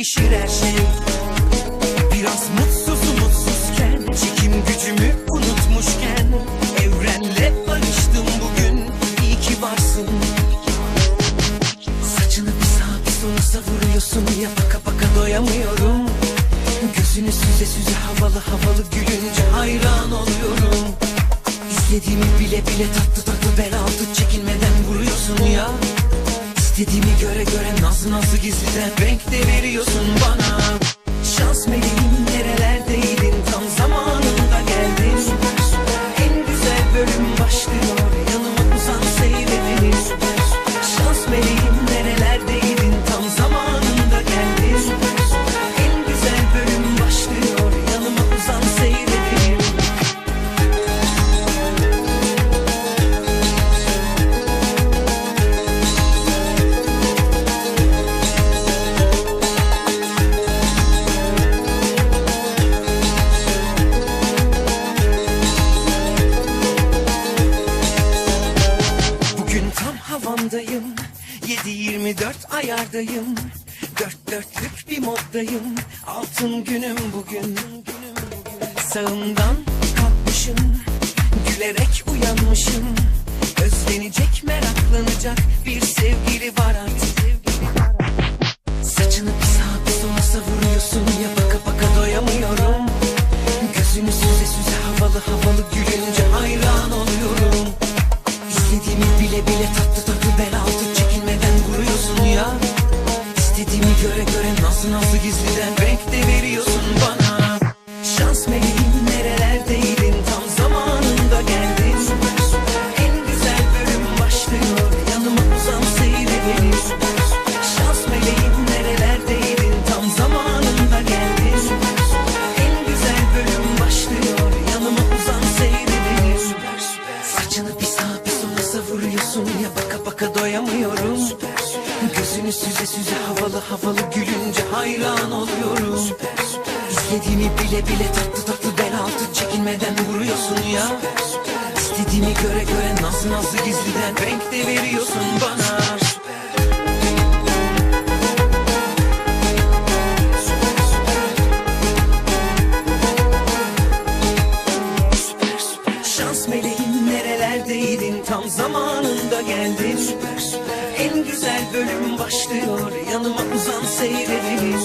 değişir her şey Biraz mutsuz mutsuzken Çekim gücümü unutmuşken Evrenle barıştım bugün. İyi ki varsın. Saçını bir sağa bir sola savuruyorsun. Ya baka baka doyamıyorum. Gözünü süze süze havalı havalı gülünce hayran oluyorum. İstediğimi bile bile tatlı tatlı bel altı çekinmeden vuruyorsun ya İstediğimi göre göre nazlı nazlı gizliden renk de veriyorsun bana 7-24 ayardayım Dört dörtlük bir moddayım. Altın günüm bugün Sağımdan kalkmışım. Gülerek uyanmışım Özlenecek meraklanacak Bir sevgili var artık. Saçını bir sağa bir sola savuruyorsun Ya baka baka doyamıyorum. Gözünü süze süze havalı havalı gülünce hayran oluyorum. İstediğimi bile bile tatlı göre göre nazlı nazlı gizliden renk de veriyorsun bana. Şans meleğim nerelerdeydin? Tam zamanında geldin. En güzel bölüm başlıyor yanıma uzan seyredelim Şans meleğim nerelerdeydin? Tam zamanında geldin. En güzel bölüm başlıyor yanıma uzan seyredelim Saçını bir sağa bir sola savuruyorsun ya baka baka doyamıyorum Gözünü süze süze havalı havalı gülünce hayran oluyorum. İstediğimi bile bile tatlı tatlı bel altı çekinmeden vuruyorsun ya. İstediğimi göre göre nazlı nazlı gizliden renk de veriyorsun bana. Şans meleğim nerelerdeydin? Tam zamanında geldin en güzel bölüm başlıyor. Yanıma uzan seyredin